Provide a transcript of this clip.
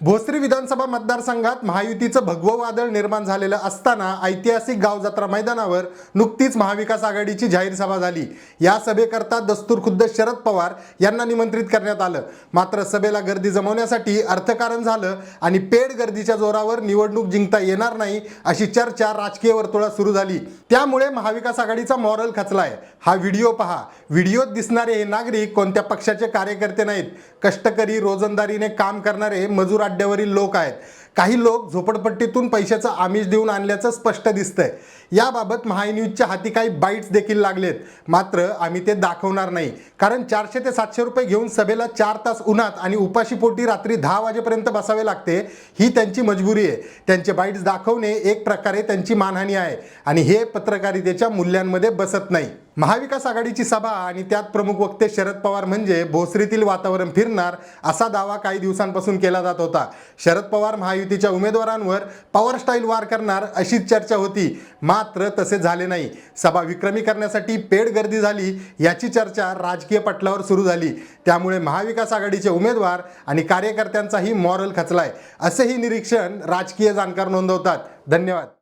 भोसरी विधानसभा मतदारसंघात महायुतीचं भगवं वादळ निर्माण झालेलं असताना ऐतिहासिक गाव जत्रा मैदानावर नुकतीच महाविकास आघाडीची जाहीर सभा झाली. या सभेकरता दस्तूर खुद्द शरद पवार यांना निमंत्रित करण्यात आलं. मात्र सभेला गर्दी जमवण्यासाठी अर्थकारण झालं आणि पेड गर्दीच्या जोरावर निवडणूक जिंकता येणार नाही अशी चर्चा राजकीय वर्तुळात सुरू झाली. त्यामुळे महाविकास आघाडीचा मॉरल खचलाय. हा व्हिडिओ पहा. व्हिडिओत दिसणारे हे नागरिक कोणत्या पक्षाचे कार्यकर्ते नाहीत? कष्टकरी रोजंदारीने काम करणारे मजूर अड्ड्यावरील लोक आहेत. काही लोक झोपडपट्टीतून पैशाचं आमिष देऊन आणल्याचं स्पष्ट दिसतंय. याबाबत महान्यूजच्या हाती काही बाईट्स देखील लागलेत. मात्र आम्ही ते दाखवणार नाही. कारण चारशे ते सातशे रुपये घेऊन सभेला चार तास उन्हात आणि उपाशीपोटी रात्री दहा वाजेपर्यंत बसावे लागते ही त्यांची मजबुरी आहे. त्यांचे बाईट्स दाखवणे एक प्रकारे त्यांची मानहानी आहे. आणि हे पत्रकारितेच्या मूल्यांमध्ये बसत नाही. महाविकास आघाडीची सभा आणि त्यात प्रमुख वक्ते शरद पवार म्हणजे भोसरीतील वातावरण फिरणार असा दावा काही दिवसांपासून केला जात होता. शरद पवार महायुतीच्या उमेदवारांवर पॉवर स्टाईल वार करणार अशीच चर्चा होती. मात्र तसे झाले नाही. सभा विक्रमी करण्यासाठी पेड गर्दी झाली याची चर्चा राजकीय पटलावर सुरू झाली. त्यामुळे महाविकास आघाडीचे उमेदवार आणि कार्यकर्त्यांचाही मॉरल खचलाय. असेही निरीक्षण राजकीय जाणकार नोंदवतात. धन्यवाद.